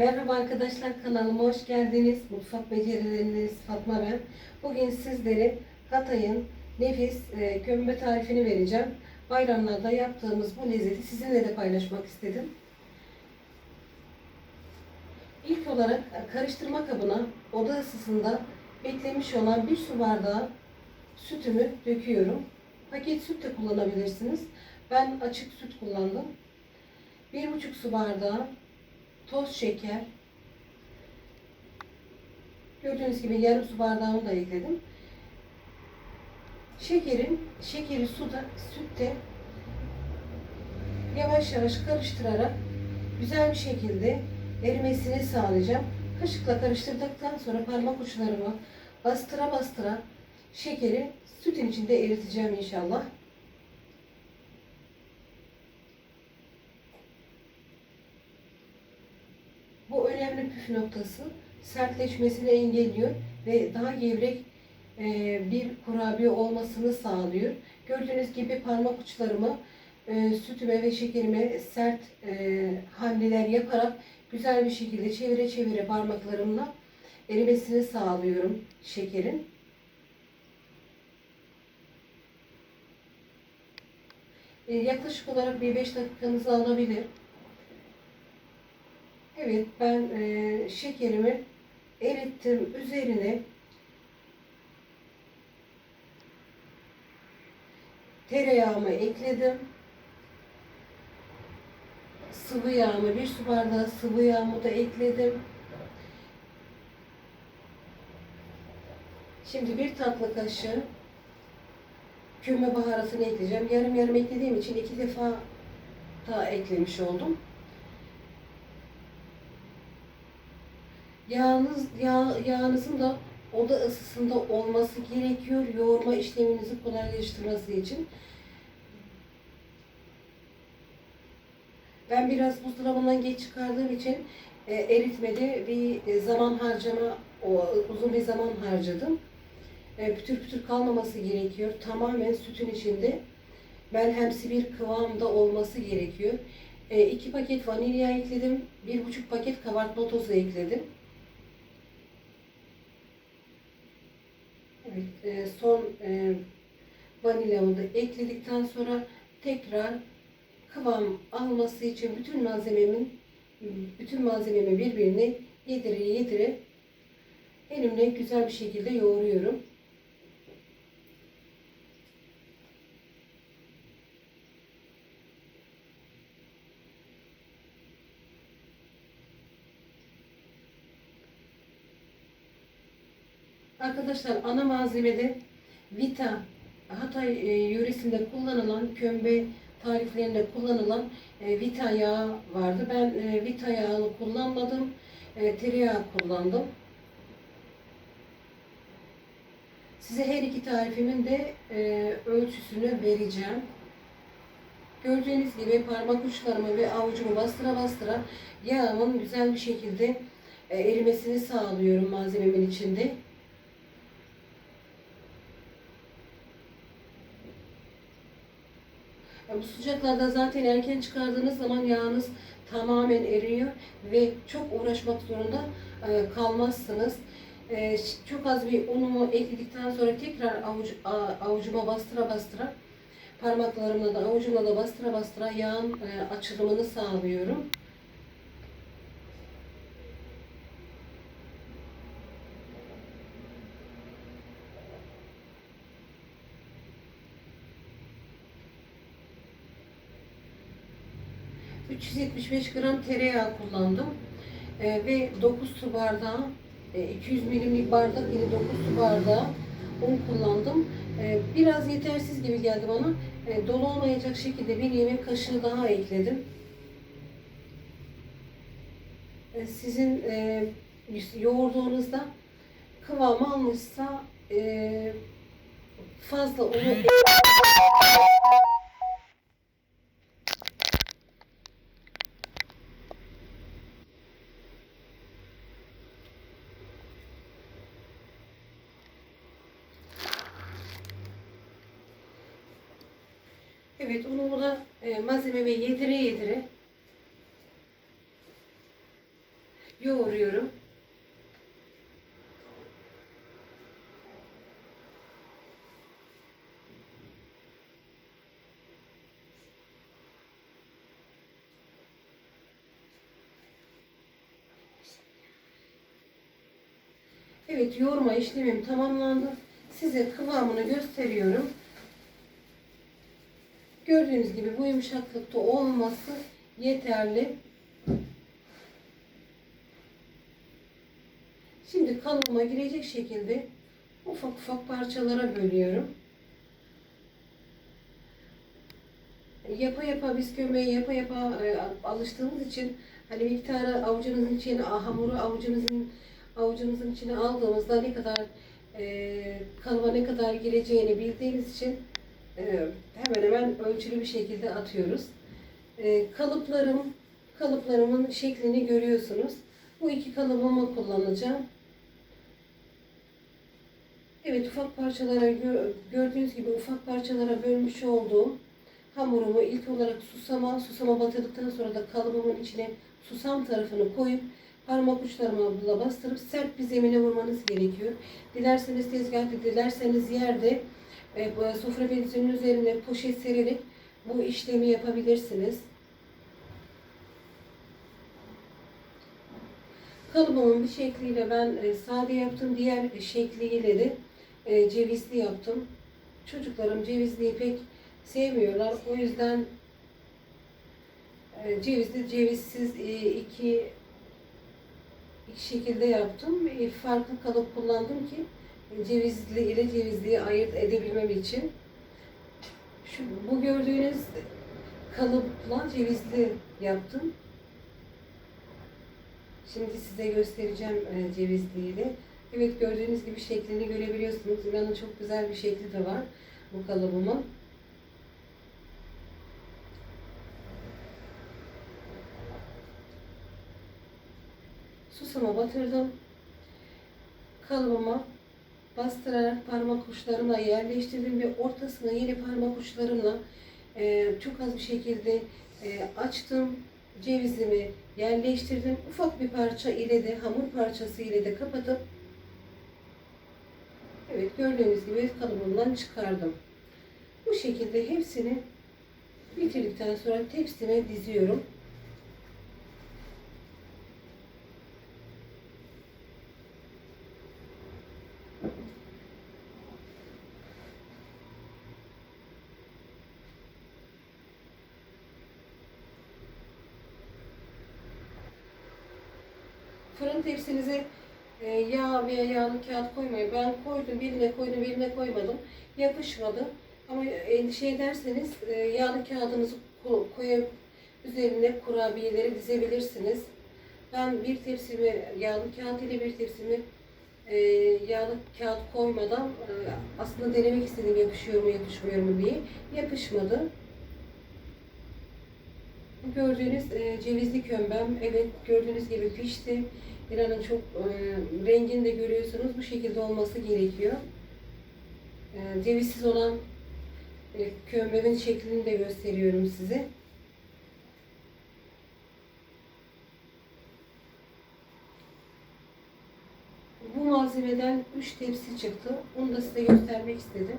Merhaba arkadaşlar kanalıma hoş geldiniz. Mutfak becerileriniz Fatma ben. Bugün sizlere Hatay'ın nefis e, kömbe tarifini vereceğim. Bayramlarda yaptığımız bu lezzeti sizinle de paylaşmak istedim. İlk olarak e, karıştırma kabına oda ısısında beklemiş olan bir su bardağı sütümü döküyorum. Paket süt de kullanabilirsiniz. Ben açık süt kullandım. Bir buçuk su bardağı toz şeker. Gördüğünüz gibi yarım su bardağını da ekledim. Şekerin, şekeri suda, sütte yavaş yavaş karıştırarak güzel bir şekilde erimesini sağlayacağım. Kaşıkla karıştırdıktan sonra parmak uçlarımı bastıra bastıra şekeri sütün içinde eriteceğim inşallah. Bu önemli püf noktası sertleşmesini engelliyor ve daha gevrek e, bir kurabiye olmasını sağlıyor. Gördüğünüz gibi parmak uçlarımı e, sütüme ve şekerime sert e, hamleler yaparak güzel bir şekilde çevire çevire parmaklarımla erimesini sağlıyorum şekerin. Yaklaşık olarak bir 5 dakikanızı alabilir. Evet ben e, şekerimi erittim. Üzerine tereyağımı ekledim. Sıvı yağımı, bir su bardağı sıvı yağımı da ekledim. Şimdi bir tatlı kaşığı kömbe baharatını ekleyeceğim. Yarım yarım eklediğim için iki defa daha eklemiş oldum. Yağınız, yağ, yağınızın da oda ısısında olması gerekiyor yoğurma işleminizi kolaylaştırması için. Ben biraz buzdolabından geç çıkardığım için e, eritmede bir e, zaman harcama, o, uzun bir zaman harcadım. E, pütür pütür kalmaması gerekiyor. Tamamen sütün içinde melhemsi bir kıvamda olması gerekiyor. E, iki paket vanilya ekledim. Bir buçuk paket kabartma tozu ekledim. E, son e, vanilyamı da ekledikten sonra tekrar kıvam alması için bütün malzememin bütün malzememi birbirine yedire yedire elimle güzel bir şekilde yoğuruyorum. Arkadaşlar ana malzemede Vita Hatay e, yöresinde kullanılan kömbe tariflerinde kullanılan e, Vita yağı vardı. Ben e, Vita yağını kullanmadım. Tereyağı kullandım. Size her iki tarifimin de ölçüsünü vereceğim. Gördüğünüz gibi parmak uçlarımı ve avucumu bastıra bastıra yağımın güzel bir şekilde erimesini sağlıyorum malzememin içinde. Bu sıcaklarda zaten erken çıkardığınız zaman yağınız tamamen eriyor ve çok uğraşmak zorunda e, kalmazsınız. E, çok az bir unumu ekledikten sonra tekrar avuç, a- avucuma bastıra bastıra parmaklarımla da avucumla da bastıra bastıra yağın e, açılımını sağlıyorum. ...375 gram tereyağı kullandım. Ee, ve 9 su bardağı, e, 200 milimlik bardak ile 9 su bardağı un kullandım. Ee, biraz yetersiz gibi geldi bana. Ee, dolu olmayacak şekilde bir yemek kaşığı daha ekledim. Ee, sizin e, yoğurduğunuzda kıvamı almışsa e, fazla unu Evet, onu burada e, malzememe yedire yedire yoğuruyorum. Evet yoğurma işlemim tamamlandı. Size kıvamını gösteriyorum. Gördüğünüz gibi bu yumuşaklıkta olması yeterli. Şimdi kalıbıma girecek şekilde ufak ufak parçalara bölüyorum. Yapa yapa bisküviye yapa yapa e, alıştığımız için hani miktarı avucunuzun içine hamuru avucunuzun avucunuzun içine aldığımızda ne kadar e, kalıba ne kadar gireceğini bildiğimiz için hemen hemen ölçülü bir şekilde atıyoruz. E, kalıplarım kalıplarımın şeklini görüyorsunuz. Bu iki kalıbımı kullanacağım. Evet ufak parçalara gö- gördüğünüz gibi ufak parçalara bölmüş olduğum hamurumu ilk olarak susama, susama batırdıktan sonra da kalıbımın içine susam tarafını koyup parmak uçlarımla bastırıp sert bir zemine vurmanız gerekiyor. Dilerseniz tezgahta, dilerseniz yerde e, sofra bezinin üzerine poşet sererek bu işlemi yapabilirsiniz. Kalıbımın bir şekliyle ben e, sade yaptım. Diğer şekliyle de e, cevizli yaptım. Çocuklarım cevizliyi pek sevmiyorlar. O yüzden e, cevizli, cevizsiz e, iki iki şekilde yaptım. E, farklı kalıp kullandım ki cevizli ile cevizliyi ayırt edebilmem için. Şu bu gördüğünüz kalıpla cevizli yaptım. Şimdi size göstereceğim e, cevizliyi de. Evet gördüğünüz gibi şeklini görebiliyorsunuz. İnanın çok güzel bir şekli de var bu kalıbımın. Susama batırdım. Kalıbıma bastırarak parmak uçlarımla yerleştirdim ve ortasına yeni parmak uçlarımla e, çok az bir şekilde e, açtım. Cevizimi yerleştirdim. Ufak bir parça ile de hamur parçası ile de kapatıp evet gördüğünüz gibi kalıbımdan çıkardım. Bu şekilde hepsini bitirdikten sonra tepsime diziyorum. Fırın tepsinize e, yağ veya yağlı kağıt koymayın. Ben koydum, birine koydum, birine koymadım. Yapışmadı. Ama endişe ederseniz e, yağlı kağıdınızı ko- koyup üzerine kurabiyeleri dizebilirsiniz. Ben bir tepsimi yağlı kağıt ile bir tepsimi e, yağlı kağıt koymadan e, aslında denemek istedim yapışıyor mu yapışmıyor mu diye. Yapışmadı. Gördüğünüz e, cevizli kömbem, evet gördüğünüz gibi pişti. İran'ın çok e, rengini de görüyorsunuz. Bu şekilde olması gerekiyor. E, cevizsiz olan e, kömbemin şeklini de gösteriyorum size. Bu malzemeden 3 tepsi çıktı. Onu da size göstermek istedim.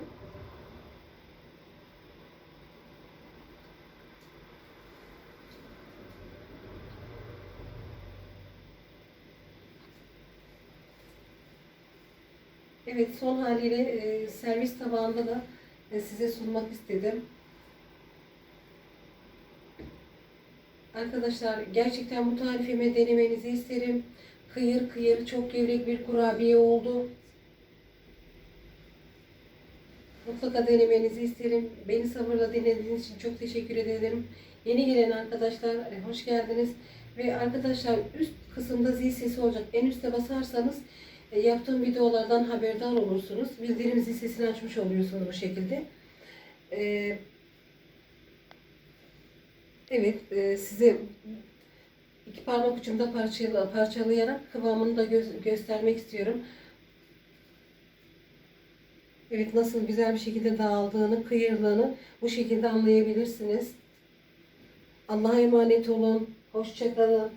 Evet son haliyle e, servis tabağında da e, size sunmak istedim. Arkadaşlar gerçekten bu tarifimi denemenizi isterim. Kıyır kıyır çok gevrek bir kurabiye oldu. Mutlaka denemenizi isterim. Beni sabırla dinlediğiniz için çok teşekkür ederim. Yeni gelen arkadaşlar e, hoş geldiniz. Ve arkadaşlar üst kısımda zil sesi olacak. En üste basarsanız yaptığım videolardan haberdar olursunuz. Bildirim sesini açmış oluyorsunuz bu şekilde. E, Evet e, size iki parmak ucunda parçala, parçalayarak kıvamını da gö- göstermek istiyorum. Evet nasıl güzel bir şekilde dağıldığını, kıyırdığını bu şekilde anlayabilirsiniz. Allah'a emanet olun. Hoşçakalın.